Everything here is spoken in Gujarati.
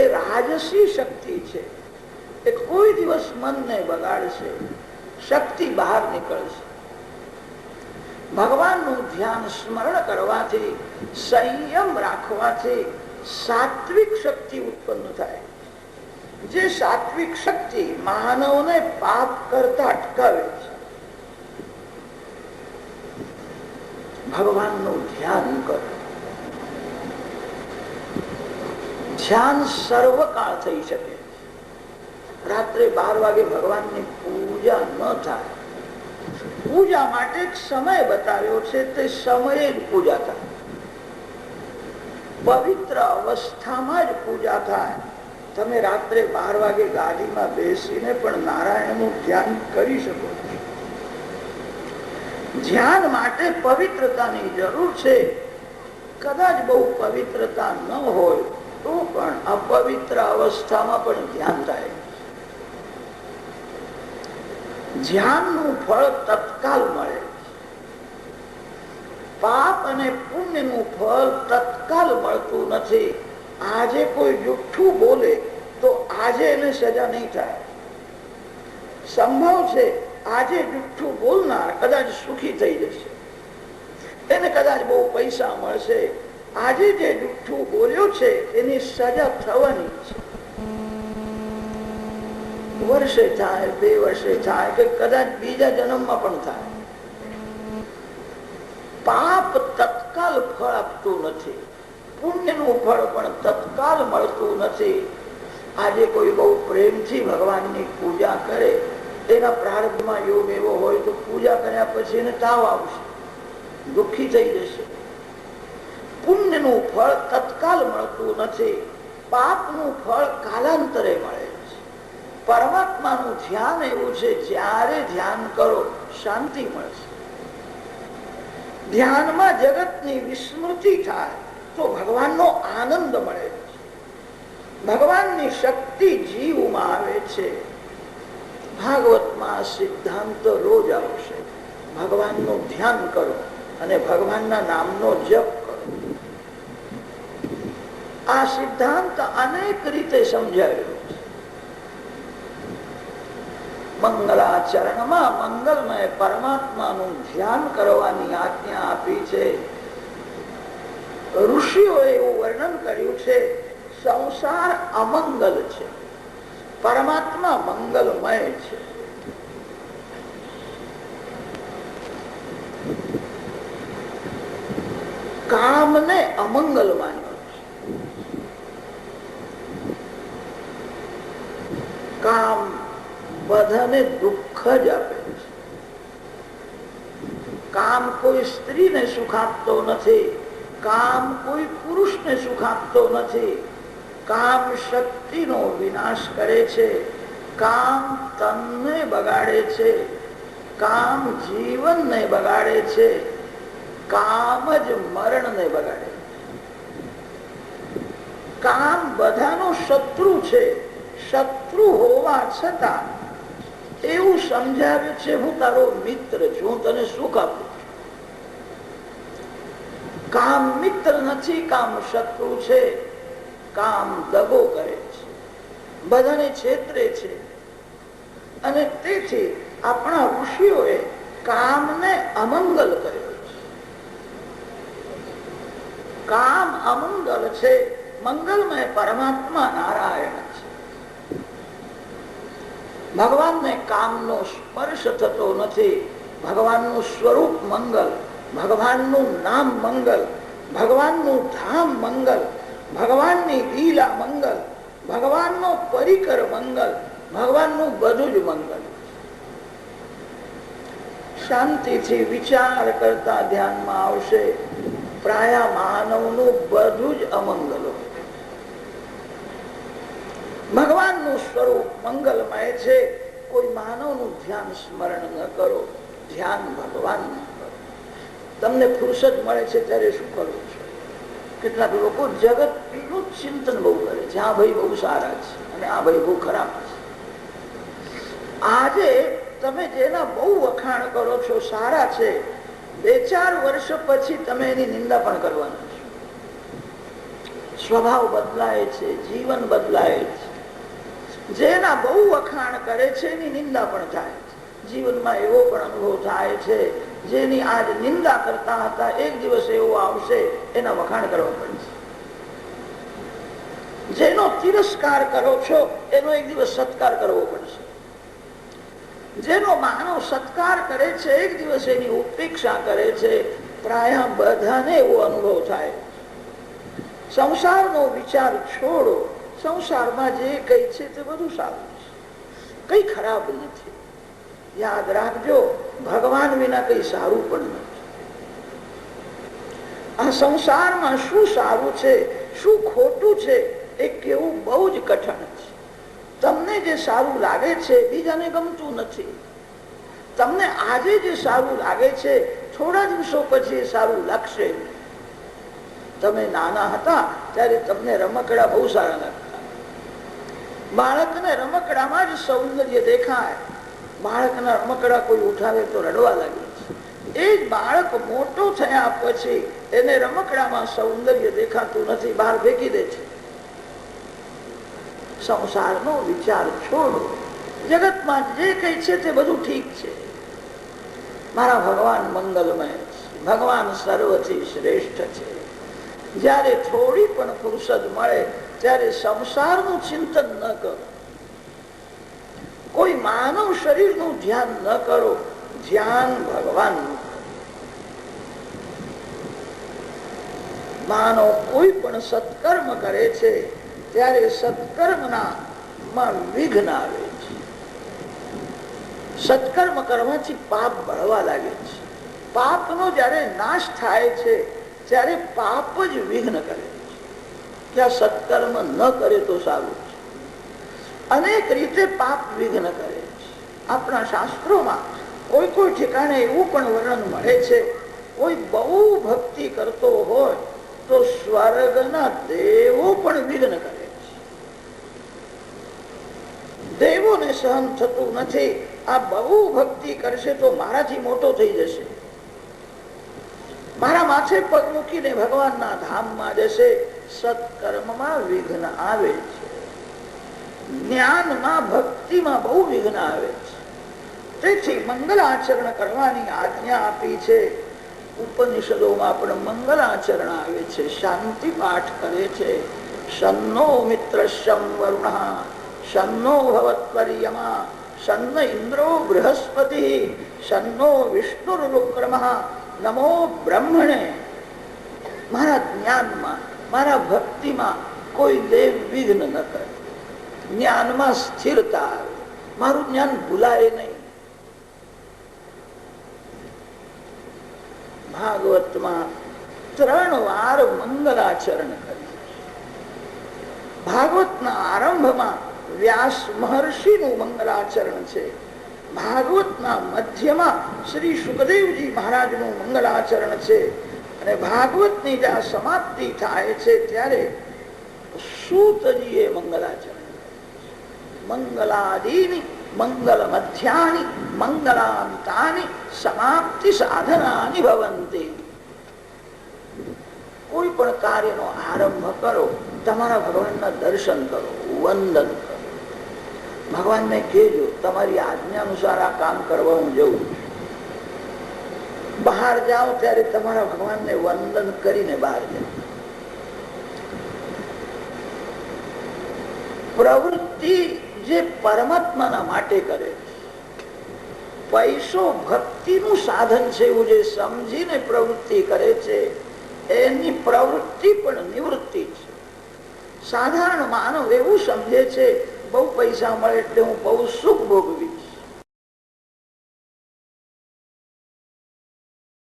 રાજસી શક્તિ છે. એ કોઈ દિવસ મનને બગાડશે, શક્તિ બહાર નીકળશે. ભગવાનનું ધ્યાન સ્મરણ કરવાથી, સંયમ રાખવાથી સાત્વિક શક્તિ ઉત્પન્ન થાય. જે સાત્વિક શક્તિ માનવને પાપ કરતા અટકાવે છે. ભગવાનનું ધ્યાન કરો. ધ્યાન સર્વકાળ થઈ શકે. રાત્રે બાર વાગે ભગવાનની પૂજા ન થાય. પૂજા માટે સમય બતાવ્યો છે, તે સમયે જ પૂજા થાય. પવિત્ર અવસ્થામાં જ પૂજા થાય. તમે રાત્રે બાર વાગે ગાડીમાં બેસીને પણ નારાયણનું ધ્યાન કરી શકો છો. ધ્યાન માટે પવિત્રતાની જરૂર છે. કદાચ બહુ પવિત્રતા ન હોય તો પણ અપવિત્ર અવસ્થામાં પણ ધ્યાન થાય. ધ્યાનનું ફળ તત્કાલ મળે. પાપ અને પુણ્યનું ફળ તત્કાલ મળતું નથી. આજે કોઈ જુઠ્ઠું બોલે તો આજે એને સજા નહીં થાય. સંભવ છે આજે જુઠ્ઠું બોલનાર કદાચ સુખી થઈ જશે. એને કદાચ બહુ પૈસા મળશે આજે જે જુઠ્ઠું બોલ્યો છે, એની સજા થવાની છે. વર્ષે થાય, બે વર્ષે થાય, કે કદાચ બીજા જન્મમાં પણ થાય. પાપ તત્કાલ ફળ આપતું નથી. પુણ્યનું ફળ પણ તત્કાલ મળતું નથી. આજે કોઈ બહુ પ્રેમથી ભગવાનની પૂજા કરે, એના પ્રારંભમાં યોગ એવો હોય તો પૂજા કર્યા પછી એને તાવ આવશે. દુઃખી થઈ જશે. પુણ્યનું ફળ તત્કાલ મળતું નથી. પાપનું ફળ કાલાંતરે મળે છે. પરમાત્માનું ધ્યાન એવું છે, જ્યારે ધ્યાન કરો, શાંતિ મળશે. ધ્યાનમાં જગતની વિસ્મૃતિ થાય, તો ભગવાનનો આનંદ મળે છે. ભગવાનની શક્તિ જીવમાં આવે છે. ભાગવતમાં સિદ્ધાંત રોજ આવશે. ભગવાનનું ધ્યાન કરો અને ભગવાનના નામનો જપ આ સિદ્ધાંત અનેક રીતે સમજાયો મંગલાચરણમાં મંગલમય પરમાત્માનું ધ્યાન કરવાની આજ્ઞા આપી છે. ઋષિઓએ એવું વર્ણન કર્યું છે, સંસાર અમંગલ છે. પરમાત્મા મંગલમય છે. કામને અમંગલ માન્યો કામ બધાને દુઃખ જ આપે છે. કામ કોઈ સ્ત્રીને સુખ આપતો નથી, કામ કોઈ પુરુષને સુખ આપતો નથી. કામ શક્તિનો વિનાશ કરે છે, કામ તનને બગાડે છે, કામ જીવનને બગાડે છે, કામ જ મરણને બગાડે કામ બધાનો શત્રુ છે. શત્રુ હોવા છતાં એવું સમજાવે છે, હું તારો મિત્ર છું તને સુખ આપું કામ મિત્ર નથી, કામ શત્રુ છે, કામ દગો કરે છે. બધાને છેતરે છે. અને તેથી આપણા ઋષિઓએ કામને અમંગલ કર્યો છે. કામ અમંગલ છે, મંગલમય પરમાત્મા નારાયણ. ભગવાનને કામનો સ્પર્શ થતો નથી. ભગવાનનું સ્વરૂપ મંગલ, ભગવાનનું નામ મંગલ, ભગવાનનું ધામ મંગલ, ભગવાનની લીલા મંગલ, ભગવાનનો પરિકર મંગલ, ભગવાનનું બધું જ મંગલ. શાંતિથી વિચાર કરતા ધ્યાનમાં આવશે. પ્રાય માનવનું બધું જ અમંગલ. ભગવાનનું સ્વરૂપ મંગલમય છે. કોઈ માનવનું ધ્યાન સ્મરણ ન કરો. ધ્યાન ભગવાન કરો. તમને ફુરસદ મળે છે ત્યારે શું કરવું છે? કેટલાક લોકો જગતનું ચિંતન બહુ કરે છે. આ ભાઈ બહુ સારા છે અને આ ભાઈ બહુ ખરાબ છે. આજે તમે જેના બહુ વખાણ કરો છો, સારા છે. બે ચાર વર્ષ પછી તમે એની નિંદા પણ કરવાના છો. સ્વભાવ બદલાય છે, જીવન બદલાય છે. જેના બહુ વખાણ કરે છે, એની નિંદા પણ થાય જીવનમાં એવો પણ અનુભવ થાય છે, જેની આજ નિંદા કરતા હતા, એક દિવસ એવો આવશે, એના વખાણ કરવા પડશે. જેનો તિરસ્કાર કરો છો, એનો એક દિવસ સત્કાર કરવો પડશે. જેનો માનવ સત્કાર કરે છે, એક દિવસ એની ઉપેક્ષા કરે છે, પ્રાય બધાને એવો અનુભવ થાય સંસારનો વિચાર છોડો સંસારમાં જે કઈ છે તે બધું સારું છે. કઈ ખરાબ નથી. યાદ રાખજો, ભગવાન વિના કઈ સારું પણ નથી. આ સંસારમાં શું સારું છે, શું ખોટું છે, એ કેવું બહુ જ કઠણ છે. તમને જે સારું લાગે છે, બીજાને ગમતું નથી. તમને આજે જે સારું લાગે છે, થોડા દિવસો પછી સારું લાગશે. તમે નાના હતા, ત્યારે તમને રમકડા બહુ સારા લાગતા. બાળકને રમકડામાં જ સૌંદર્ય દેખાય. બાળકના રમકડા કોઈ ઉઠાવે તો રડવા લાગે એ બાળક મોટો થયા પછી એને રમકડામાં સૌંદર્ય દેખાતું નથી, બહાર ફેંકી દે છે. સંસારનો વિચાર છોડો. જગતમાં જે કઈ છે તે બધું ઠીક છે. મારા ભગવાન મંગલમય છે. ભગવાન સર્વથી શ્રેષ્ઠ છે. જ્યારે થોડી પણ ફુરસદ મળે ત્યારે સંસારનું ચિંતન ન કરો. કોઈ માનવ શરીરનું ધ્યાન ન કરો, ધ્યાન ભગવાનનું માનવ કોઈ પણ સત્કર્મ કરે છે, ત્યારે સત્કર્મના માં વિઘ્ન આવે છે. સત્કર્મ કરવાથી પાપ ભળવા લાગે છે. પાપનો જ્યારે નાશ થાય છે, ત્યારે પાપ જ વિઘ્ન કરે છે. આ સત્કર્મ ન કરે તો સારું છે. અનેક રીતે પાપ વિઘ્ન કરે છે. આપણા શાસ્ત્રોમાં કોઈ કોઈ ઠેકાણે એવું પણ વર્ણન મળે છે, કોઈ બહુ ભક્તિ કરતો હોય તો સ્વર્ગના દેવો પણ વિઘ્ન કરે છે. દેવોને સહન થતું નથી, આ બહુ ભક્તિ કરશે તો મારાથી મોટો થઈ જશે. મારા માથે પગ મૂકીને ભગવાનના ધામમાં જશે સત્કર્મમાં વિઘ્ન આવે છે. જ્ઞાનમાં, ભક્તિમાં બહુ વિઘ્ન આવે છે. તેથી મંગલ આચરણ કરવાની આજ્ઞા આપી છે. ઉપનિષદોમાં પણ મંગલ આચરણ આવે છે. શાંતિ પાઠ કરે છે. સન્નો મિત્ર વરુણ સન્નો ભવત્પર્યમા સન્ન ઇન્દ્રો બૃહસ્પતિ સન્નો વિષ્ણુરુક્રમ નમો બ્રહ્મણે. મારા જ્ઞાનમાં મારા ભક્તિમાં કોઈ દેવ વિઘ્ન ન કરે. જ્ઞાનમાં સ્થિરતા આવે. મારું જ્ઞાન ભૂલાય નહીં. ભાગવતમાં ત્રણ વાર મંગલાચરણ કરી ભાગવતના આરંભમાં વ્યાસ મહર્ષિનું મંગલાચરણ છે. ભાગવતના મધ્યમાં શ્રી સુખદેવજી મહારાજનું મંગલાચરણ છે. અને ભાગવતની જ્યાં સમાપ્તિ થાય છે ત્યારે સૂતજીએ મંગલાચરણ મંગલાદીની મંગલ મધ્યાની મંગલાંતાની સમાપ્તિ સાધનાની ભવંતી. કોઈ પણ કાર્યનો આરંભ કરો, તમારા ભગવાનના દર્શન કરો, વંદન કરો. ભગવાનને કહેજો, તમારી આજ્ઞા અનુસાર આ કામ કરવા હું જઉં. બહાર જાઓ ત્યારે તમારા ભગવાનને વંદન કરીને બહાર જાઓ. પ્રવૃત્તિ જે પરમાત્માના માટે કરે પૈસો ભક્તિનું સાધન છે એવું જે સમજીને પ્રવૃત્તિ કરે છે, એની પ્રવૃત્તિ પણ નિવૃત્તિ છે. સાધારણ માનવ એવું સમજે છે, બહુ પૈસા મળે એટલે હું બહુ સુખ ભોગવીશ.